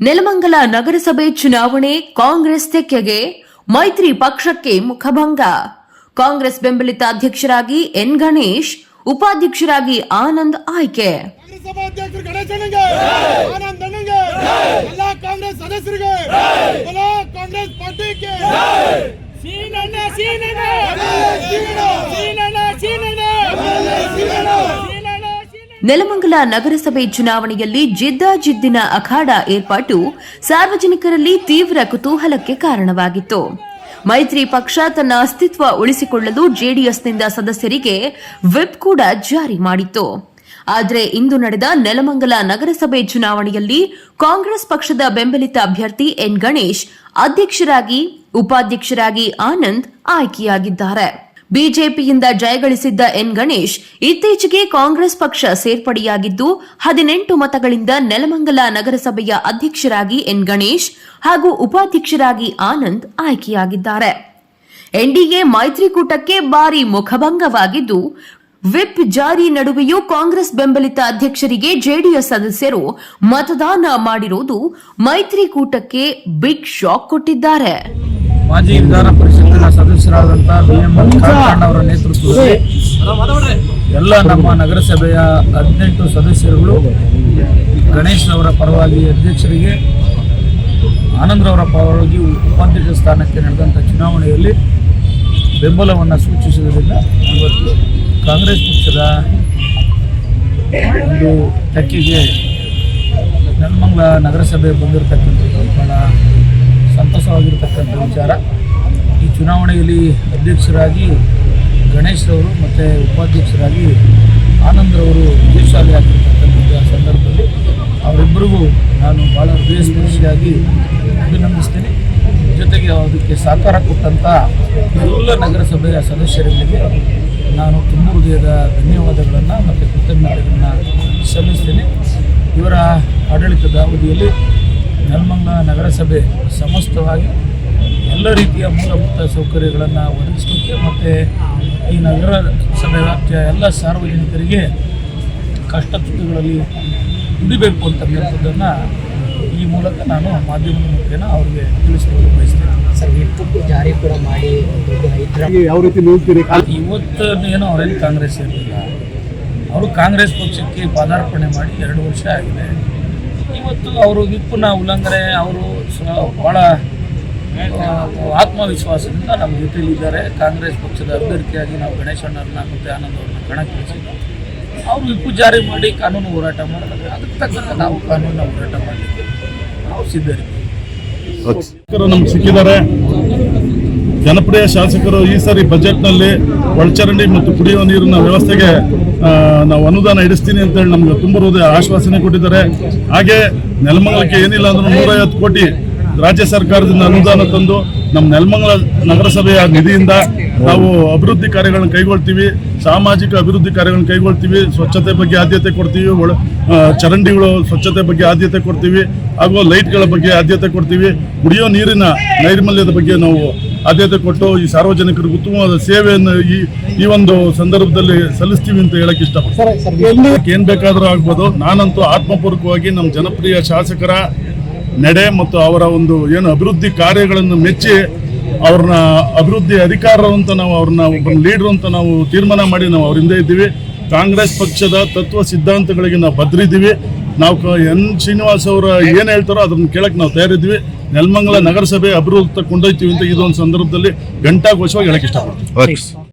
ನೆಲಮಂಗಲ ನಗರಸಭೆ ಚುನಾವಣೆ ಕಾಂಗ್ರೆಸ್ ತೆಕ್ಕೆಗೆ ಮೈತ್ರಿ ಪಕ್ಷಕ್ಕೆ ಮುಖಭಂಗ. ಕಾಂಗ್ರೆಸ್ ಬೆಂಬಲಿತ ಅಧ್ಯಕ್ಷರಾಗಿ ಎನ್ ಗಣೇಶ್ ಉಪಾಧ್ಯಕ್ಷರಾಗಿ ಆನಂದ್ ಆಯ್ಕೆ. ಕಾಂಗ್ರೆಸ್ ನೆಲಮಂಗಲ ನಗರಸಭೆ ಚುನಾವಣೆಯಲ್ಲಿ ಜಿದ್ದಾಜಿದ್ದಿನ ಅಖಾಡ ಏರ್ಪಾಟು ಸಾರ್ವಜನಿಕರಲ್ಲಿ ತೀವ್ರ ಕುತೂಹಲಕ್ಕೆ ಕಾರಣವಾಗಿತ್ತು. ಮೈತ್ರಿ ಪಕ್ಷ ತನ್ನ ಅಸ್ತಿತ್ವ ಉಳಿಸಿಕೊಳ್ಳಲು ಜೆಡಿಎಸ್ನಿಂದ ಸದಸ್ಯರಿಗೆ ವಿಪ್ ಕೂಡ ಜಾರಿ ಮಾಡಿತ್ತು. ಆದರೆ ಇಂದು ನಡೆದ ನೆಲಮಂಗಲ ನಗರಸಭೆ ಚುನಾವಣೆಯಲ್ಲಿ ಕಾಂಗ್ರೆಸ್ ಪಕ್ಷದ ಬೆಂಬಲಿತ ಅಭ್ಯರ್ಥಿ ಎನ್ ಗಣೇಶ್, ಅಧ್ಯಕ್ಷರಾಗಿ, ಉಪಾಧ್ಯಕ್ಷರಾಗಿ ಆನಂದ್ ಆಯ್ಕೆಯಾಗಿದ್ದಾರೆ. ಬಿಜೆಪಿಯಿಂದ ಜಯಗಳಿಸಿದ್ದ ಎನ್ ಗಣೇಶ್ ಇತ್ತೀಚೆಗೆ ಕಾಂಗ್ರೆಸ್ ಪಕ್ಷ ಸೇರ್ಪಡೆಯಾಗಿದ್ದು, ಹದಿನೆಂಟು ಮತಗಳಿಂದ ನೆಲಮಂಗಲ ನಗರಸಭೆಯ ಅಧ್ಯಕ್ಷರಾಗಿ ಎನ್ ಗಣೇಶ್ ಹಾಗೂ ಉಪಾಧ್ಯಕ್ಷರಾಗಿ ಆನಂದ್ ಆಯ್ಕೆಯಾಗಿದ್ದಾರೆ. ಎನ್ಡಿಎ ಮೈತ್ರಿಕೂಟಕ್ಕೆ ಭಾರಿ ಮುಖಭಂಗವಾಗಿದ್ದು, ವಿಪ್ ಜಾರಿ ನಡುವೆಯೂ ಕಾಂಗ್ರೆಸ್ ಬೆಂಬಲಿತ ಅಧ್ಯಕ್ಷರಿಗೆ ಜೆಡಿಎಸ್ ಸದಸ್ಯರು ಮತದಾನ ಮಾಡಿರುವುದು ಮೈತ್ರಿಕೂಟಕ್ಕೆ ಬಿಗ್ ಶಾಕ್ ಕೊಟ್ಟಿದ್ದಾರೆ. ಮಾಜಿ ವಿಧಾನ ಪರಿಷತ್ತಿನ ಸದಸ್ಯರಾದಂಥ ಬಿ ಎಂ ಅವರ ನೇತೃತ್ವದಲ್ಲಿ ಎಲ್ಲ ನಮ್ಮ ನಗರಸಭೆಯ ಹದಿನೆಂಟು ಸದಸ್ಯರುಗಳು ಗಣೇಶ್ ಅವರ ಪರವಾಗಿ ಅಧ್ಯಕ್ಷರಿಗೆ ಆನಂದ್ರವರ ಪರವಾಗಿ ಉಪಾಧ್ಯಕ್ಷ ಸ್ಥಾನಕ್ಕೆ ನಡೆದಂಥ ಚುನಾವಣೆಯಲ್ಲಿ ಬೆಂಬಲವನ್ನು ಸೂಚಿಸುವುದರಿಂದ ಇವತ್ತು ಕಾಂಗ್ರೆಸ್ ಪಕ್ಷದ ಒಂದು ಟಕ್ಕಿಗೆ ನೆಲಮಂಗಲ ನಗರಸಭೆ ಬಂದಿರತಕ್ಕಂಥದ್ದು ಬಹಳ ಚುನಾವಣೆಯಲ್ಲಿ ಅಧ್ಯಕ್ಷರಾಗಿ ಗಣೇಶ್ ಅವರು ಮತ್ತು ಉಪಾಧ್ಯಕ್ಷರಾಗಿ ಆನಂದ್ರವರು ವಿಜಯಶಾಲಿ ಆಗಿರ್ತಕ್ಕಂಥ ಸಂದರ್ಭದಲ್ಲಿ ಅವರಿಬ್ಬರಿಗೂ ನಾನು ಭಾಳ ಹೃದಯಸ್ಪರ್ಶಿಯಾಗಿ ಅಭಿನಂದಿಸ್ತೇನೆ. ಜೊತೆಗೆ ಅದಕ್ಕೆ ಸಹಕಾರ ಕೊಟ್ಟಂಥ ಎಲ್ಲ ನಗರಸಭೆಯ ಸದಸ್ಯರಿಗೆ ನಾನು ತುಂಬ ಹೃದಯದ ಧನ್ಯವಾದಗಳನ್ನು ಮತ್ತು ಕೃತಜ್ಞತೆಗಳನ್ನು ಸಲ್ಲಿಸ್ತೇನೆ. ಇವರ ಆಡಳಿತದ ಅವಧಿಯಲ್ಲಿ ನಲ್ಮಂಗ ನಗರಸಭೆ ಸಮಸ್ತವಾಗಿ ಎಲ್ಲ ರೀತಿಯ ಮೂಲಭೂತ ಸೌಕರ್ಯಗಳನ್ನು ಒದಗಿಸಲಿಕ್ಕೆ ಮತ್ತು ಈ ನಗರ ಸಭೆ ವ್ಯಾಪ್ತಿಯ ಎಲ್ಲ ಸಾರ್ವಜನಿಕರಿಗೆ ಕಷ್ಟ ಸುದ್ದಿಗಳಲ್ಲಿ ದುಡಿಬೇಕು ಅಂತಕ್ಕಂಥದ್ದನ್ನು ಈ ಮೂಲಕ ನಾನು ಮಾಧ್ಯಮದ ಮುಖೇನ ಅವರಿಗೆ ತಿಳಿಸಲು ಬಯಸ್ತೇನೆ. ಸರ್ ಎಷ್ಟು ಜಾರಿ ಕೂಡ ಮಾಡಿ ಯಾವ ರೀತಿ ನಿಲ್ತೀರಿ ಇವತ್ತು ಏನೋ ಅವರಲ್ಲಿ ಕಾಂಗ್ರೆಸ್ ಇರಲಿಲ್ಲ. ಅವರು ಕಾಂಗ್ರೆಸ್ ಪಕ್ಷಕ್ಕೆ ಪಾದಾರ್ಪಣೆ ಮಾಡಿ ಎರಡು ವರ್ಷ ಆಗಿದೆ. ಇವತ್ತು ಅವರು ವಿಪ್ಪನ್ನ ಉಲ್ಲಂಘನೆ ಅವರು ಸ್ವ ಭಾಳ ಆತ್ಮವಿಶ್ವಾಸದಿಂದ ನಮ್ಮ ಜೊತೆಯಲ್ಲಿದ್ದಾರೆ ಕಾಂಗ್ರೆಸ್ ಪಕ್ಷದ ಅಭ್ಯರ್ಥಿಯಾಗಿ ನಾವು ಗಣೇಶಣ್ಣವ್ರನ್ನ ಮತ್ತು ಆನಂದ್ ಅವ್ರನ್ನ ಕಣಕ್ಕಿಳಿಸಿದ್ವಿ. ಅವರು ವಿಪ್ಪು ಜಾರಿ ಮಾಡಿ ಕಾನೂನು ಹೋರಾಟ ಮಾಡಿದ್ರೆ ಅದಕ್ಕೆ ತಕ್ಕಂತೆ ನಾವು ಕಾನೂನು ಹೋರಾಟ ಮಾಡಲಿಕ್ಕೆ ನಾವು ಸಿದ್ಧರಿದ್ದೀವಿ. ನಮ್ಗೆ ಸಿಕ್ಕಿದ್ದಾರೆ. ಜನಪ್ರಿಯ ಶಾಸಕರು ಈ ಸಾರಿ ಬಜೆಟ್ನಲ್ಲಿ ಒಳಚರಂಡಿ ಮತ್ತು ಕುಡಿಯುವ ನೀರಿನ ವ್ಯವಸ್ಥೆಗೆ ನಾವು ಅನುದಾನ ಇಡಿಸ್ತೀನಿ ಅಂತೇಳಿ ನಮ್ಗೆ ತುಂಬ ಹೃದಯ ಆಶ್ವಾಸನೆ ಕೊಟ್ಟಿದ್ದಾರೆ. ಹಾಗೆ ನೆಲಮಂಗಲಕ್ಕೆ ಏನಿಲ್ಲ ಅಂದ್ರೂ ನೂರೈವತ್ತು ಕೋಟಿ ರಾಜ್ಯ ಸರ್ಕಾರದಿಂದ ಅನುದಾನ ತಂದು ನಮ್ಮ ನೆಲಮಂಗಲ ನಗರಸಭೆಯ ನಿಧಿಯಿಂದ ನಾವು ಅಭಿವೃದ್ಧಿ ಕಾರ್ಯಗಳನ್ನು ಕೈಗೊಳ್ತೀವಿ ಸಾಮಾಜಿಕ ಅಭಿವೃದ್ಧಿ ಕಾರ್ಯಗಳನ್ನು ಕೈಗೊಳ್ತೀವಿ ಸ್ವಚ್ಛತೆ ಬಗ್ಗೆ ಆದ್ಯತೆ ಕೊಡ್ತೀವಿ ಒಳ ಚರಂಡಿಗಳು ಸ್ವಚ್ಛತೆ ಬಗ್ಗೆ ಆದ್ಯತೆ ಕೊಡ್ತೀವಿ ಹಾಗೂ ಲೈಟ್ಗಳ ಬಗ್ಗೆ ಆದ್ಯತೆ ಕೊಡ್ತೀವಿ. ಕುಡಿಯೋ ನೀರಿನ ನೈರ್ಮಲ್ಯದ ಬಗ್ಗೆ ನಾವು ಆದ್ಯತೆ ಕೊಟ್ಟು ಈ ಸಾರ್ವಜನಿಕರಿಗೆ ಉತ್ತಮವಾದ ಸೇವೆಯನ್ನು ಈ ಈ ಒಂದು ಸಂದರ್ಭದಲ್ಲಿ ಸಲ್ಲಿಸ್ತೀವಿ ಅಂತ ಹೇಳಕ್ ಇಷ್ಟಪಡ್ತೀನಿ. ಏನು ಬೇಕಾದರೂ ಆಗ್ಬೋದು. ನಾನಂತೂ ಆತ್ಮಪೂರ್ವಕವಾಗಿ ನಮ್ಮ ಜನಪ್ರಿಯ ಶಾಸಕರ ನಡೆ ಮತ್ತು ಅವರ ಒಂದು ಏನು ಅಭಿವೃದ್ಧಿ ಕಾರ್ಯಗಳನ್ನು ಮೆಚ್ಚಿ ಅವ್ರನ್ನ ಅಭಿವೃದ್ಧಿ ಅಧಿಕಾರರು ಅಂತ ನಾವು ಅವ್ರನ್ನ ಒಬ್ಬ ಲೀಡರ್ ಅಂತ ನಾವು ತೀರ್ಮಾನ ಮಾಡಿ ನಾವು ಅವ್ರ ಹಿಂದೆ ಇದ್ದೀವಿ. ಕಾಂಗ್ರೆಸ್ ಪಕ್ಷದ ತತ್ವ ಸಿದ್ಧಾಂತಗಳಿಗೆ ನಾವು ಬದ್ರಿದ್ದೀವಿ. ನಾವು ಎನ್ ಶ್ರೀನಿವಾಸ್ ಅವರು ಏನು ಹೇಳ್ತಾರೋ ಅದನ್ನ ಕೇಳಕ್ಕೆ ನಾವು ತಯಾರಿದ್ದೀವಿ. ನೆಲಮಂಗಲ ನಗರಸಭೆ ಅಭಿವೃದ್ಧಿ ಕೊಂಡೊಯ್ತೀವಿ ಅಂತ ಇದೊಂದು ಸಂದರ್ಭದಲ್ಲಿ ಘಂಟಾಘೋಷವಾಗಿ ಹೇಳಕ್ಕೆ ಇಷ್ಟಪಡ್ತೀನಿ.